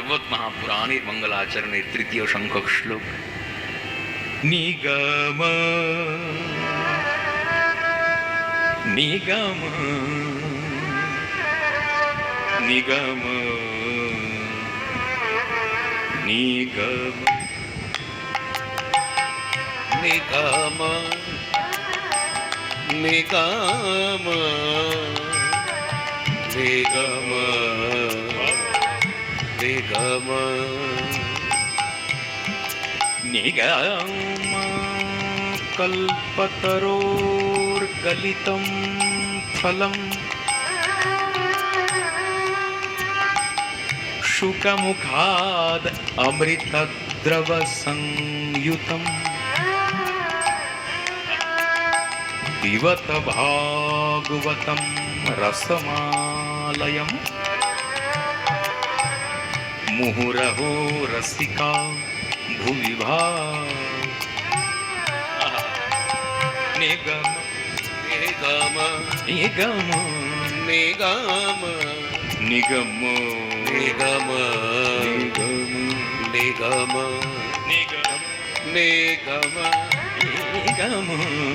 भागवत महापुराणे मंगलाचरणे तृतीय शंख श्लोक निगम। निगम। निगम। निगम। निगम। निगम। निगम। నిగమ నిగమ కల్పతరోర్గలితం ఫలం शुकमुखाद् अमृतद्रवसंयुतम् दिवत भागवतं रसमालयम्। मुहुरहो रसिका भुवि निगम निगम निगम निगम निगम निगम निगम निगम निगम निगम निगम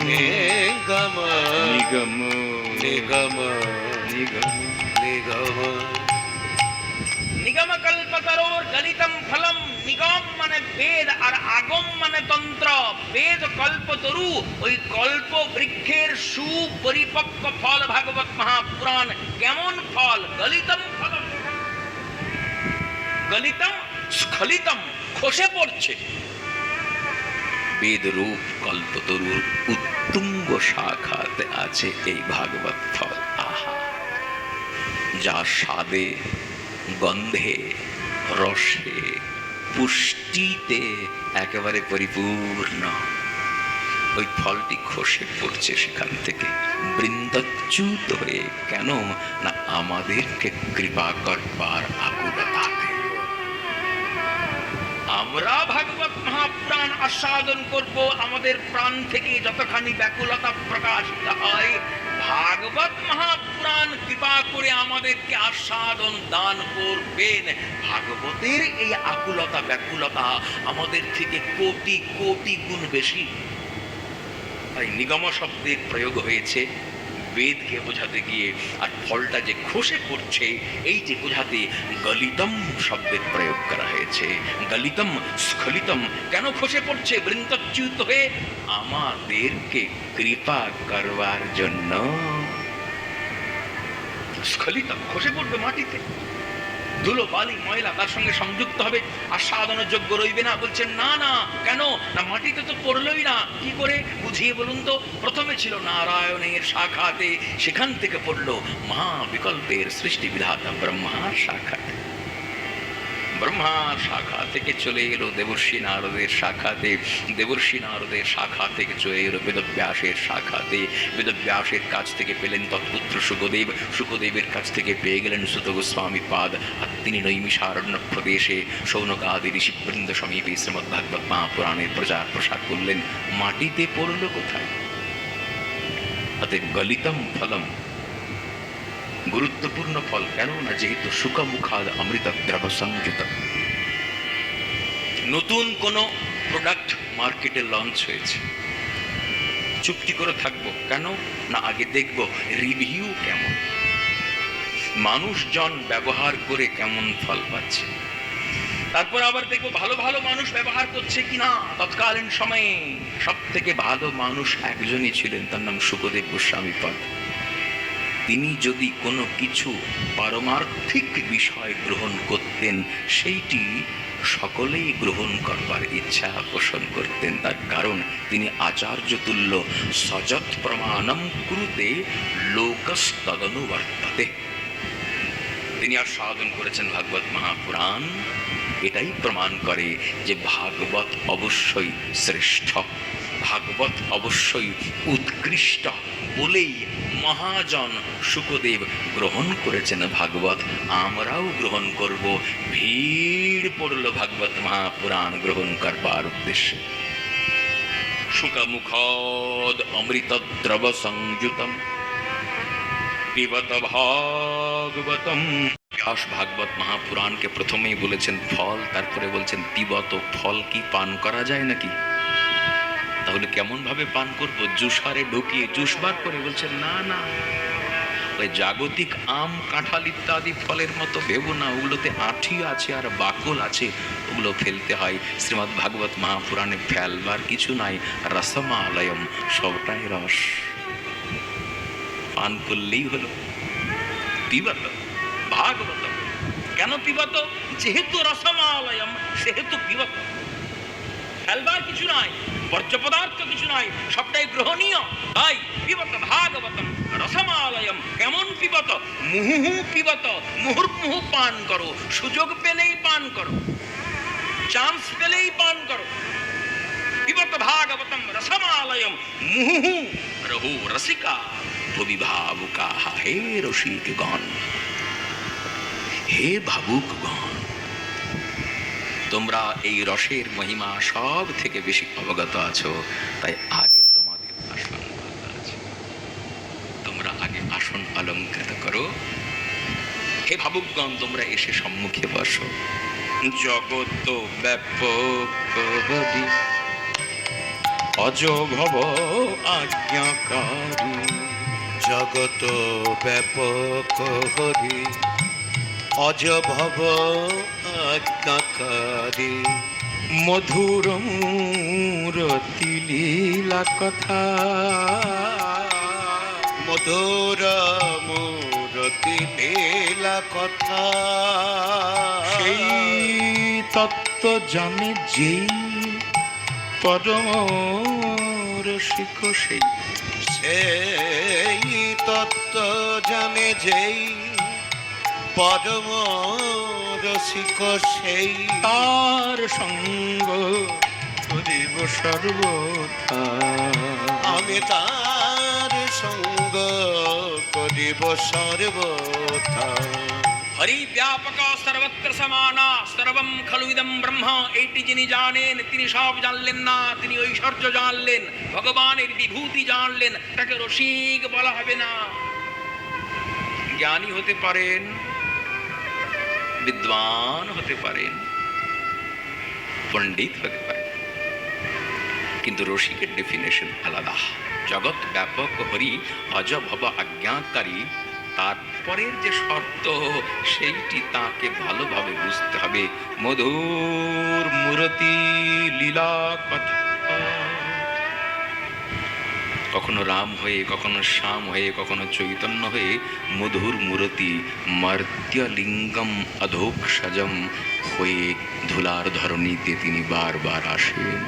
निगम निगम निगम निगम निगम গলিতম ফলম নিগম মানে বেদ আর আগম মানে তন্ত্র বেদ ওই কল্প বৃক্ষের সুপরিপক্ক ফল ভাগবত মহাপুরাণ কেমন ফল গলিতম ফলম গলিতম স্খলিতম খসে পড়ছে কল্পতরুর উত্তুঙ্গ শাখাতে আছে এই ভাগবত ফল। আহা। যা স্বাদে গন্ধে, রসে, পুষ্টিতে একেবারে পরিপূর্ণ। ওই ফলটি খসে পড়ছে সেখান থেকে। বৃন্দচ্যুত হয়ে কেন না আমাদেরকে কৃপা করবার আকুলতাতে আমরা ভাগবত মহাপ্রাণ আস্বাদন করব, আমাদের প্রাণ থেকে যতখানি ব্যাকুলতা প্রকাশিত হয় ভাগবত মহাপুরাণ কৃপা করে আমাদেরকে আস্বাদন দান করবেন। ভাগবতের এই আকুলতা, ব্যাকুলতা আমাদের থেকে কোটি কোটি গুণ বেশি। তাই নিগম শব্দের প্রয়োগ হয়েছে। বেদকে বোঝাতে গিয়ে আর ফলটা যে খসে পড়ছে, এই যে বোঝাতে গলিতম শব্দের প্রয়োগ করা হয়েছে। গলিতম, স্খলিতম, কেন খসে পড়ছে? বৃন্দচ্যুত হয়ে আমাদেরকে কৃপা করবার জন্য। স্খলিতম, খসে পড়বে মাটিতে। ধুলো বালি ময়লা তার সঙ্গে সংযুক্ত হবে, আর সাধনের যোগ্য রইবে না। বলছেন, না না, কেন? না, মাটিতে তো পড়লই না। কি করে? বুঝিয়ে বলুন তো। প্রথমে ছিল নারায়ণের শাখাতে, সেখান থেকে পড়ল মহা বিকল্পের সৃষ্টি বিধাতা ব্রহ্মার শাখাতে। ব্রহ্মার শাখা থেকে চলে এলো দেবর্ষী নারদের শাখাতে। দেবর্ষী নারদের শাখা থেকে চলে এলো বেদব্যাসের শাখাতে। বেদব্যাসের কাছ থেকে পেলেন তৎপুত্র সুখদেব। সুখদেবের কাছ থেকে পেয়ে গেলেন সুত গোস্বামী পাদ। আর তিনি নৈমিষারণ্য প্রদেশে সৌনকাদি ঋষিবৃন্দ সমীপে শ্রীমদ্ভাগবত মহাপুরাণের প্রচার প্রসার করলেন। মাটিতে পড়ল কোথায়? গলিতম ফলম গুরুত্বপূর্ণ ফল কেন না যেহেতু সুখমুখাদ অমৃত দ্রব সংযুত? নতুন কোন প্রোডাক্ট মার্কেটে লঞ্চ হয়েছে। চুক্তি করে থাকব। কেন? না, আগে দেখব রিভিউ কেমন। মানুষজন ব্যবহার করে কেমন ফল পাচ্ছে। তারপর আবার দেখব ভালো ভালো মানুষ ব্যবহার করছে কিনা। তৎকালীন সময়ে সব থেকে ভালো মানুষ একজনই ছিলেন, তার নাম সুখদেব গোস্বামী পদ। তিনি যদি কোনো কিছু পারমার্থিক বিষয় গ্রহণ করতেন, সেইটি সকলেই গ্রহণ করবার ইচ্ছা পোষণ করতেন। তার কারণ, তিনি আচার্য তুল্য সযৎ প্রমাণম কুরুতে লোকস্তদনুবর্ততে তিনি আর সাধন করেছেন ভাগবত মহাপুরাণ। এটাই প্রমাণ করে যে ভাগবত অবশ্যই শ্রেষ্ঠ। ভাগবত অবশ্যই উৎকৃষ্ট বলেই মহাজন সুখদেব গ্রহণ করেছেন ভাগবত। আমরাও গ্রহণ করব। ভিড় পড়ল ভাগবত মহাপুরাণ গ্রহণ করবার উদ্দেশ্যে। সুখমুখদ অমৃত দ্রব সংযুতম। পিবত ভাগবতম। ব্যাস ভাগবত মহাপুরাণকে প্রথমেই বলেছেন ফল, তারপরে বলছেন পিবত ফল কি পান করা যায় নাকি? তাহলে কেমন ভাবে পান করব? জুসারে ঢুকিয়ে জুসবার করে বলছে, না না। ওই জাগতিক আম, কাঁঠাল ইত্যাদি ফলের মতো ভেবো না। ওগুলোতে আঠি আছে আর বাকল আছে। ওগুলো ফেলতে হয়। শ্রীমৎ ভাগবত মহাপুরাণে ফেলবার কিছু নাই। রসমালয়ম, সবটাই রস। পান করলেই হলো। পিবত ভাগবত। কেন পিবত যেহেতু রসমালয়ম, সেহেতু পিবত ফেলবার কিছু নাই। বর্জ্য পদার্থ কিছু নাই সবটাই গ্রহণীয়। তাই পিবত ভাগবতম রসমালয়ম কেমন পিবত মুহুহু পিবত মুহুর্মুহু পান করো, সুযোগ পেলেই পান করো, চান্স পেলেই পান করো। পিবত ভাগবতম রসমালয়ম মুহুহু রহু রসিকা, ভুবি ভাবুকা, হে রসিক গণ হে ভাবুকগণ। তোমরা এই রসের মহিমা সব থেকে বেশি অবগত আছো। তাই আগে তোমাদের আসন আছে। তোমরা আগে আসন অলঙ্কৃত করো। হে ভাবুকগণ, তোমরা এসে সম্মুখে বসো। জগত ব্যাপক অজভব আজ্ঞাকারী। জগত ব্যাপক হরি অজভব আজ্ঞাকারী মধুর মূরতি লীলা কথা। মধুর মূরতি লীলা কথা। সেই তত্ত্ব জানে যেই পরম রসিক সেই। সেই তত্ত্ব জানে যেই পরম রসিক সেই তার সঙ্গ করিব সর্বথা। আমি তার সঙ্গ করিব সর্বথা। হরি ব্যাপক সর্বত্র সমানা, সর্বম খলু ইদম ব্রহ্ম, এইটি যিনি জানেন, তিনি সব জানলেন না, তিনি ঐশ্বর্য জানলেন, ভগবানের বিভূতি জানলেন, তাকে রসিক বলা হবে না। জ্ঞানী হতে পারেন বিদ্বান হতে পারেন পণ্ডিত হতে পারেন কিন্তু রসিকের ডেফিনেশন আলাদা জগৎ ব্যাপক হরি অজভব আজ্ঞাকারী তারপরের যে শর্ত সেইটি তাকে ভালোভাবে বুঝতে হবে মধুর মূরতি লীলা কথা কখনো রাম হয়ে, কখনো শ্যাম হয়ে, কখনো চৈতন্য হয়ে মধুর মূরতি মর্ত্যলিঙ্গম অধোক্ষজম হয়ে ধুলার ধরণীতে তিনি বারবার আসেন।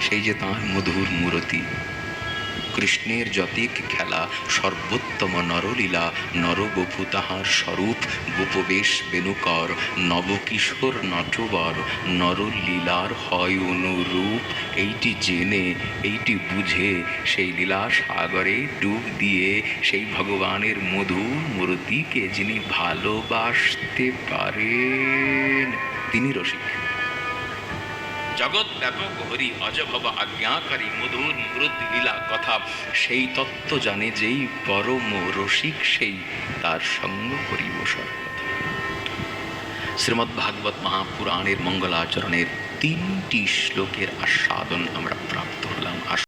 সেই যে তাঁর মধুর মূরতি কৃষ্ণের যতিক খেলা, সর্বোত্তম নরলীলা নরবপু তাহার স্বরূপ, গোপবেশ বেনুকর নবকিশোর নটবর, নরলীলার হয় অনুরূপ। এইটি জেনে, এইটি বুঝে, সেই লীলা সাগরে ডুব দিয়ে, সেই ভগবানের মধু মূর্তিকে যিনি ভালোবাসতে পারেন, তিনি রসিক। ব্যাপক হরি অজভব আজ্ঞাকারী মধুর মৃদ লীলা কথা। সেই তত্ত্ব জানে যেই পরম রসিক, সেই তার সঙ্গ করিব সর্বদা। শ্রীমদ্ ভাগবত মহাপুরাণের মঙ্গলাচরণের তিনটি শ্লোকের আস্বাদন আমরা প্রাপ্ত হলাম।